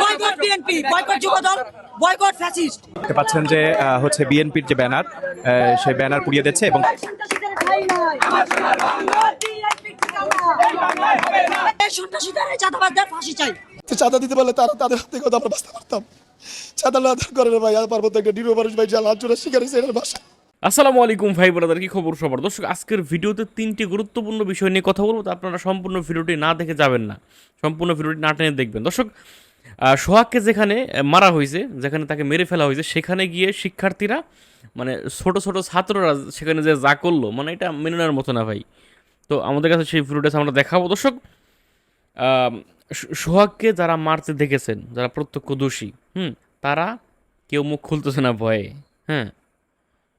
Boycott BNP boycott Jubodal boycott fascist দেখতে পাচ্ছেন যে হচ্ছে বিএনপির যে ব্যানার সেই ব্যানার পুড়িয়ে দিচ্ছে এবং চাঁদা দিতে পারলে তারা তাদের হাত হয়তো আমরা বাঁচতে পারতাম। চাঁদা না করে ভাই আর একটা নিরীহ মানুষ ভাই যা লাঞ্চরা শিকার এটার ভাষা আসসালামু আলাইকুম ভাই ব্রাদার কি খবর সবার? দর্শক আজকের ভিডিওতে তিনটি গুরুত্বপূর্ণ বিষয় নিয়ে কথা বলব। তো আপনারা সম্পূর্ণ ভিডিওটি না দেখে যাবেন না। সম্পূর্ণ ভিডিওটি না টেনে দেখবেন। দর্শক সোহাগকে যেখানে মারা হয়েছে, যেখানে তাকে মেরে ফেলা হয়েছে, সেখানে গিয়ে শিক্ষার্থীরা মানে ছোট ছোট ছাত্ররা সেখানে যে যা করল মানে এটা মেনে নেওয়ার মতো না ভাই। তো আমাদের কাছে সেই ভিডিওটা আমরা দেখাবো। দর্শক সোহাগকে যারা মারতে দেখেছেন, যারা প্রত্যক্ষদর্শী, হুম, তারা কেউ মুখ খুলতেছে না ভয়ে হ্যাঁ।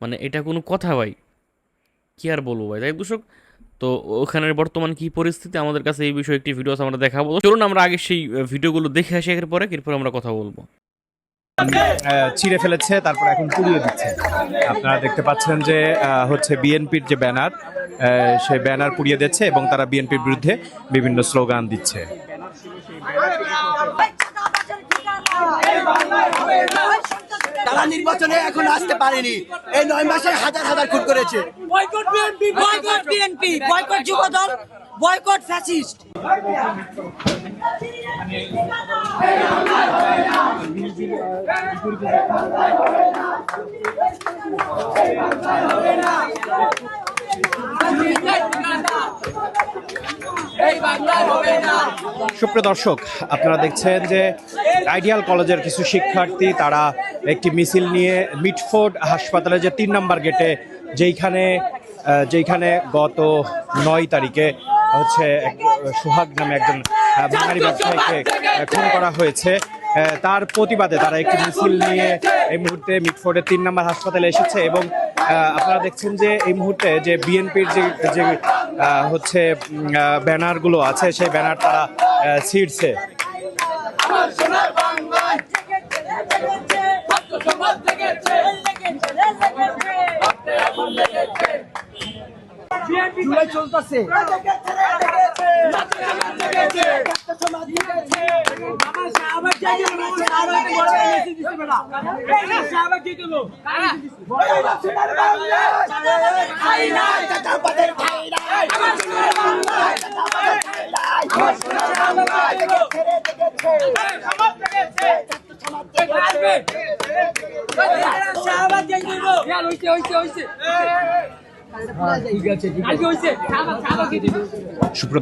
মানে এটা কোনো কথা ভাই। কি আর বলব ভাই? তাই দর্শক তো ওখানের বর্তমান কি পরিস্থিতি আমাদের কাছে এই বিষয়ে একটি ভিডিও আছে আমরা দেখাবো চলুন আমরা আগে সেই ভিডিওগুলো দেখে আসি এর পরে এরপর আমরা কথা বলব ছিঁড়ে ফেলেছে তারপর এখন পুড়িয়ে দিচ্ছে আপনারা দেখতে পাচ্ছেন যে আহ, হচ্ছে বিএনপির যে ব্যানার আহ, সেই ব্যানার পুড়িয়ে দিচ্ছে এবং তারা বিএনপির বিরুদ্ধে বিভিন্ন স্লোগান দিচ্ছে তারা নির্বাচনে এখন আসতে পারেনি। এই নয় মাসে হাজার হাজার খুন করেছে। Boycott BNP boycott BNP boycott fascist. সুপ্রিয় দর্শক, আপনারা দেখছেন যে আইডিয়াল কলেজের কিছু শিক্ষার্থী, তারা একটি মিছিল নিয়ে মিটফোর্ড হাসপাতালে যে তিন নম্বর গেটে, যেইখানে যেইখানে গত নয় তারিখে হচ্ছে সোহাগ নামে একজন বাঙালি ব্যবসায়ীকে খুন করা হয়েছে। তার প্রতিবাদে তারা একটি মিছিল নিয়ে এই মুহূর্তে মিটফোর্ডের তিন নম্বর হাসপাতালে এসেছে এবং আপনারা দেখছেন যে এই মুহূর্তে যে বিএনপির যে যে হচ্ছে ব্যানারগুলো আছে সেই ব্যানার তারা ছিঁড়ছে চলতেছে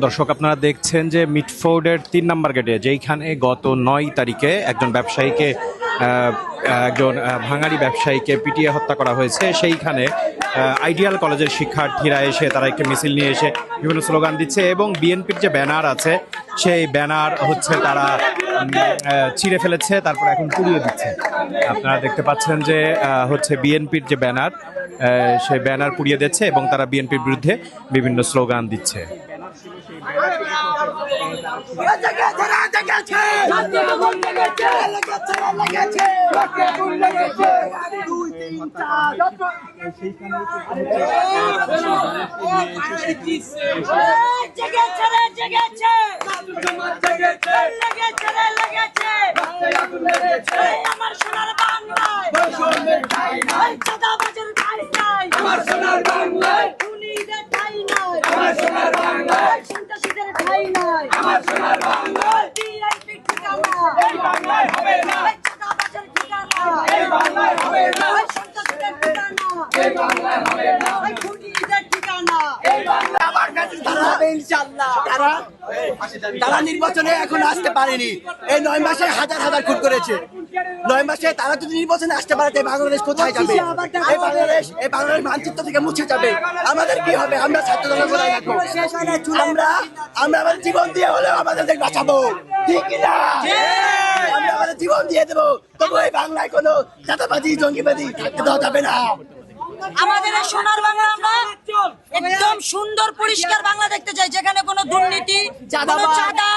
দর্শক, আপনারা দেখছেন যে মিটফোর্ডের তিন নম্বর গেটে, যেইখানে গত নয় তারিখে একজন ব্যবসায়ীকে একজন ভাঙাড়ি ব্যবসায়ীকে পিটিয়ে হত্যা করা হয়েছে। সেইখানে আইডিয়াল কলেজের শিক্ষার্থীরা এসে, তারা একটি মিছিল নিয়ে এসে বিভিন্ন স্লোগান দিচ্ছে এবং বিএনপির যে ব্যানার আছে, সেই ব্যানার হচ্ছে তারা ছিঁড়ে ফেলেছে, তারপর এখন পুড়িয়ে দিচ্ছে। আপনারা দেখতে পাচ্ছেন যে হচ্ছে বিএনপির যে ব্যানার সেই ব্যানার পুড়িয়ে দিচ্ছে এবং তারা বিএনপির বিরুদ্ধে বিভিন্ন স্লোগান দিচ্ছে। জেগেছে রে জেগেছে। লেগেছে রে লেগেছে। এই আমার সোনার বাংলায়। চাঁদাবাজের ঠাঁই নাই। খুনিদের ঠাঁই নাই এই সন্ত্রাসীদের ঠাঁই নাই বিএনপির ঠিকানা। এই চাঁদাবাজের ঠিকানা। এই সন্ত্রাসীদের ঠিকানা। এই খুনিদের ঠিকানা। তারা তারা তারা নির্বাচনে এখন আসতে পারেনি। এই নয় মাসে হাজার হাজার খুন করেছে। নয় মাসে তারা যদি নির্বাচনে আসতে পারে তাই বাংলাদেশ কোথায় যাবে? এই বাংলাদেশ এই বাংলাদেশ মানচিত্র থেকে মুছে যাবে। আমাদের কি হবে? আমরা ছাত্র আমরা আমরা আমাদের জীবন দিয়ে হলেও আমাদের বাঁচাবো। ঠিক না? আমরা আমাদের জীবন দিয়ে দেবো। তবু এই বাংলায় কোনো চাঁদাবাজি জঙ্গিবাজি থাকতে দেওয়া যাবে না। আমাদের এই সোনার বাংলা আমরা একদম সুন্দর পরিষ্কার বাংলা দেখতে চাই যেখানে কোনো দুর্নীতি কোনো চাঁদা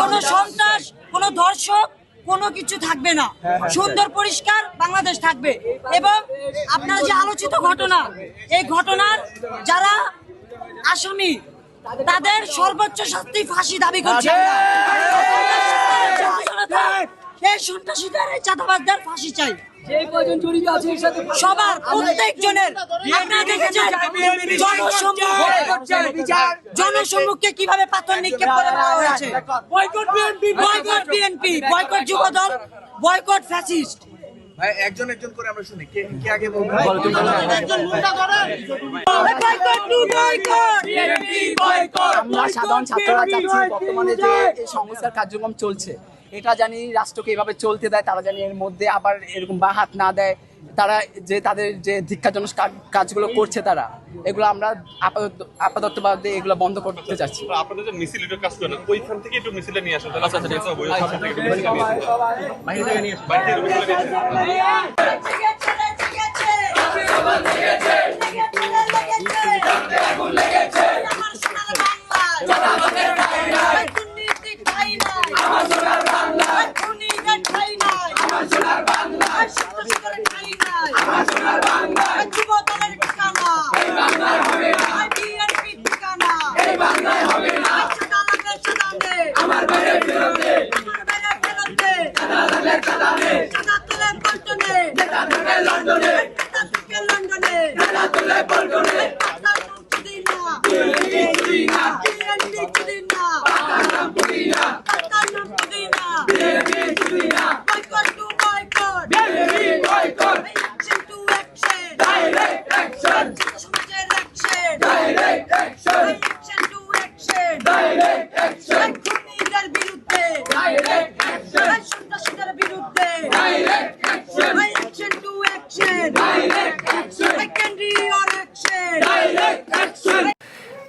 কোনো সন্ত্রাস কোনো ধর্ষক কোনো কিছু থাকবে না। সুন্দর পরিষ্কার বাংলাদেশ থাকবে। এবং আপনার যে আলোচিত ঘটনা এই ঘটনার যারা আসামি তাদের সর্বোচ্চ শাস্তি ফাঁসি দাবি করছে। এই সন্ত্রাসীদের এই চাঁদাবাজদের ফাঁসি চাই। সবার প্রত্যেক জনের আপনারা দেখেছেন জনসম্মুখে কীভাবে পাথর নিক্ষেপ করে মারা হয়েছে? Boycott BNP boycott BNP boycott Jubodal boycott fascist. একজন একজন করে আমরা শুনি। কে কে আগে বলব? বয়কট টু বয়কট আমরা সাধারণ ছাত্ররা চাচ্ছি বর্তমানে যে এই সংস্কার কার্যক্রম চলছে। এটা জানি রাষ্ট্রকে এভাবে চলতে দেয় তারা জানি এর মধ্যে আবার এরকম বা হাত না দেয়। তারা যে তাদের যে ধিক্ষাজনক কাজগুলো করছে তারা এগুলো আমরা আপাতত আপাততভাবে এগুলো বন্ধ করতে চাচ্ছি। আপনাদের যে মিছিল এটা কাজ করে না ওইখান থেকে একটু মিছিলে নিয়ে আসেন আচ্ছা আচ্ছা ওইখান থেকে একটু মিছিলে নিয়ে আসেন। বাইরে থেকে নিয়ে আসেন। বাইরে থেকে একটু মিছিলে নিয়ে আসেন। আমার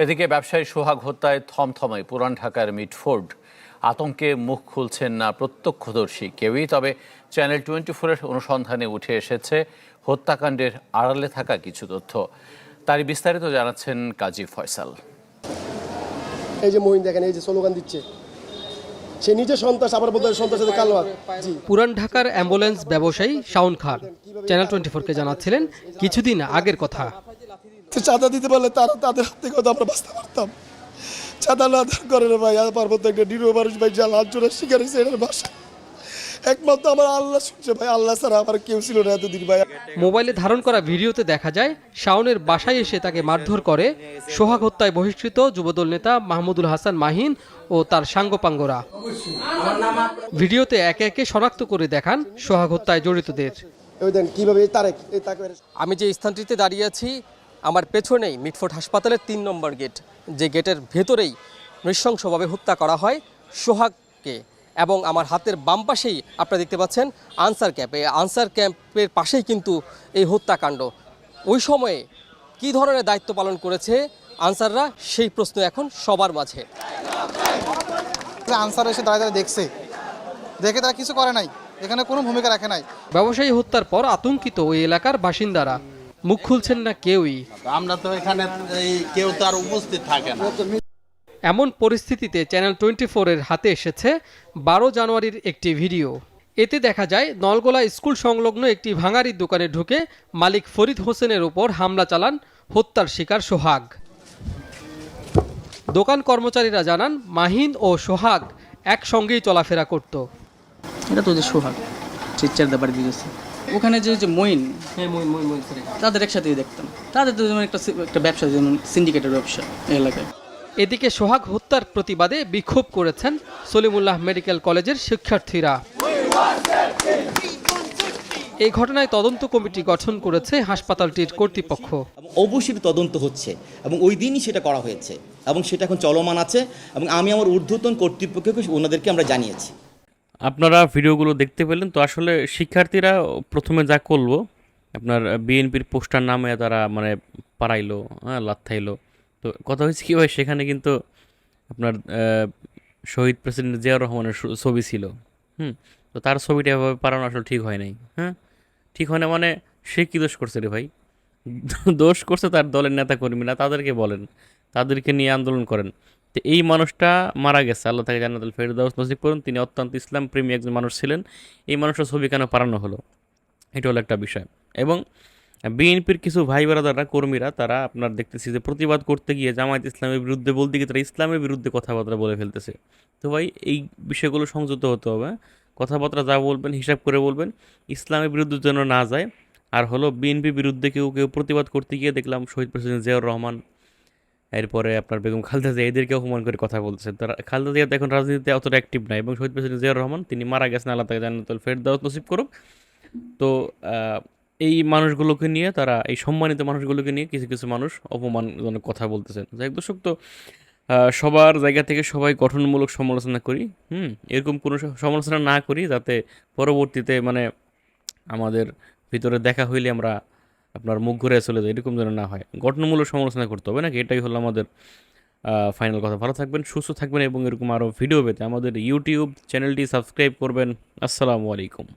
এদিকে ব্যবসায়ী সোহাগ হত্যায় থমথমায় পুরান ঢাকার মিটফোর্ড। আতঙ্কে মুখ খুলছেন না প্রত্যক্ষদর্শী কেউই তবে চ্যানেল টোয়েন্টি ফোরের অনুসন্ধানে উঠে এসেছে হত্যাকাণ্ডের আড়ালে থাকা কিছু তথ্য। তারই বিস্তারিত জানাচ্ছেন কাজী ফয়সাল। এই যে মহিন দেখেন এই যে স্লোগান দিচ্ছে। সে নিজে সন্ত্রাস আবার বলতে সন্ত্রাস সাথে পুরান ঢাকার অ্যাম্বুলেন্স ব্যবসায়ী শাওন খান চ্যানেল টোয়েন্টি ফোরকে জানাচ্ছিলেন কিছুদিন আগের কথা। তো চাঁদা দিতে পারলে তারা তাদের হাত থেকে আমরা বাঁচতে পারতাম। চাঁদা না দেওয়ার কারণে ভাই আর পার্বত্য একটা নিরীহ মানুষ ভাই যা লাল চোরা শিকার হয়েছে এটার বাসা। একমাত্র আমার আল্লাহ শুনছে ভাই আল্লাহ ছাড়া আমার কেউ ছিল না এতদিন ভাই। মোবাইলে ধারণ করা ভিডিওতে দেখা যায় শাওনের বাসায় এসে তাকে মারধর করে সোহাগ হত্যায় বহিষ্কৃত যুবদল নেতা মাহমুদুল হাসান মাহিন ও তার সাঙ্গপাঙ্গরা। ভিডিওতে একে একে শনাক্ত করে দেখান সোহাগ হত্যায় জড়িতদের। ওই কীভাবে আমি যে স্থানটিতে দাঁড়িয়ে আছি আমার পেছনেই মিটফোর্ড হাসপাতালের তিন নম্বর গেট। যে গেটের ভেতরেই নৃশংসভাবে হত্যা করা হয় সোহাগকে এবং আমার হাতের বাম পাশেই আপনারা দেখতে পাচ্ছেন আনসার ক্যাম্প। এই আনসার ক্যাম্পের পাশেই কিন্তু এই হত্যাকাণ্ড। ওই সময়ে কী ধরনের দায়িত্ব পালন করেছে আনসাররা? সেই প্রশ্ন এখন সবার মাঝে। আনসার এসে দাঁড়িয়ে দাঁড়িয়ে দেখছে। দেখে তারা কিছু করে নাই। এখানে কোনো ভূমিকা রাখে নাই। ব্যবসায়ী হত্যার পর আতঙ্কিত ওই এলাকার বাসিন্দারা। মুখ খুলছেন না কেউই? আমরা তো এখানে এই কেউ তো আর উপস্থিত থাকে না। এমন পরিস্থিতিতে চ্যানেল টোয়েন্টি ফোরের হাতে এসেছে বারো জানুয়ারির একটি ভিডিও। এতে দেখা যায় নলগোলা স্কুল সংলগ্ন একটি ভাঙারির দোকানে ঢুকে মালিক ফরিদ হোসেনের ওপর হামলা চালান হত্যার শিকার সোহাগ। দোকান কর্মচারীরা জানান মাহিন ও সোহাগ একসঙ্গেই চলাফেরা করত। এটা তো যে সোহাগ চিচ্চার ব্যাপারে দিয়েছে ওখানে যে যে মইন তাদের একসাথেই দেখতাম। তাদের তো যেমন একটা একটা ব্যবসা যেমন সিন্ডিকেটের ব্যবসা এলাকায়। এদিকে সোহাগ হত্যার প্রতিবাদে বিক্ষোভ করেছেন সলিমুল্লাহ মেডিকেল কলেজের শিক্ষার্থীরা। এই ঘটনায় তদন্ত কমিটি গঠন করেছে হাসপাতালটির কর্তৃপক্ষ। অবশ্যই তদন্ত হচ্ছে এবং ওই দিনই সেটা করা হয়েছে এবং সেটা এখন চলমান আছে এবং আমি আমার ঊর্ধ্বতন কর্তৃপক্ষকে ওনাদেরকে আমরা জানিয়েছি। আপনারা ভিডিওগুলো দেখতে পেলেন, তো আসলে শিক্ষার্থীরা প্রথমে যা করল, আপনার বিএনপির পোস্টার নামে তারা মানে পারাইলো হ্যাঁ লাথাইলো। তো কথা হয়েছে কী ভাই, সেখানে কিন্তু আপনার শহীদ প্রেসিডেন্ট জিয়াউর রহমানের ছবি ছিল, হুম? তো তার ছবিটা এভাবে পারানো আসলে ঠিক হয় নাই হ্যাঁ? ঠিক হয় না মানে সে কী দোষ করছে রে ভাই? দোষ করছে তার দলের নেতা কর্মীরা তাদেরকে বলেন, তাদেরকে নিয়ে আন্দোলন করেন। তো এই মানুষটা মারা গেছে, আল্লাহ তাকে জান্নাতুল ফেরদাউস নসিব করুন। তিনি অত্যন্ত ইসলাম প্রেমী একজন মানুষ ছিলেন। এই মানুষটার ছবি কেন পারানো হলো? এটা হলো একটা বিষয়। এবং বিএনপির কিছু ভাই বেড়াদাররা কর্মীরা, তারা আপনার দেখতেছি যে প্রতিবাদ করতে গিয়ে জামায়াত ইসলামের বিরুদ্ধে বলতে গিয়ে তারা ইসলামের বিরুদ্ধে কথাবার্তা বলে ফেলতেছে। তো ভাই, এই বিষয়গুলো সংযত হতে হবে কথাবার্তা যা বলবেন, হিসাব করে বলবেন, ইসলামের বিরুদ্ধে যেন না যায়। আর হলো বিএনপি বিরুদ্ধে কেউ কেউ প্রতিবাদ করতে গিয়ে দেখলাম শহীদ প্রেসিডেন্ট জিয়াউর রহমান এরপরে আপনার বেগম খালেদা জিয়া এদেরকে অপমান করে কথা বলছেন তারা, খালেদা জিয়া তো এখন রাজনীতিতে অতটা অ্যাক্টিভ নাই এবং শহীদ প্রেসিডেন্ট জিয়াউর রহমান, তিনি মারা গেছেন আল্লাহ তাকে জান্নাতুল ফেরদাউস নসিব করুক। তো এই মানুষগুলোকে নিয়ে তারা, এই সম্মানিত মানুষগুলোকে নিয়ে কিছু কিছু মানুষ অপমানজনক কথা বলতেছেন। যাই দর্শক, তো সবার জায়গা থেকে সবাই গঠনমূলক সমালোচনা করি, হুম, এরকম কোনো সমালোচনা না করি যাতে পরবর্তীতে মানে আমাদের ভিতরে দেখা হইলে আমরা আপনার মুখ ঘুরে চলে যায়, এরকম যেন না হয়। গঠনমূলক সমালোচনা করতে হবে নাকি? এটাই হলো আমাদের ফাইনাল কথা। ভালো থাকবেন, সুস্থ থাকবেন এবং এরকম আরও ভিডিও পেতে আমাদের ইউটিউব চ্যানেলটি সাবস্ক্রাইব করবেন। আসসালামু আলাইকুম।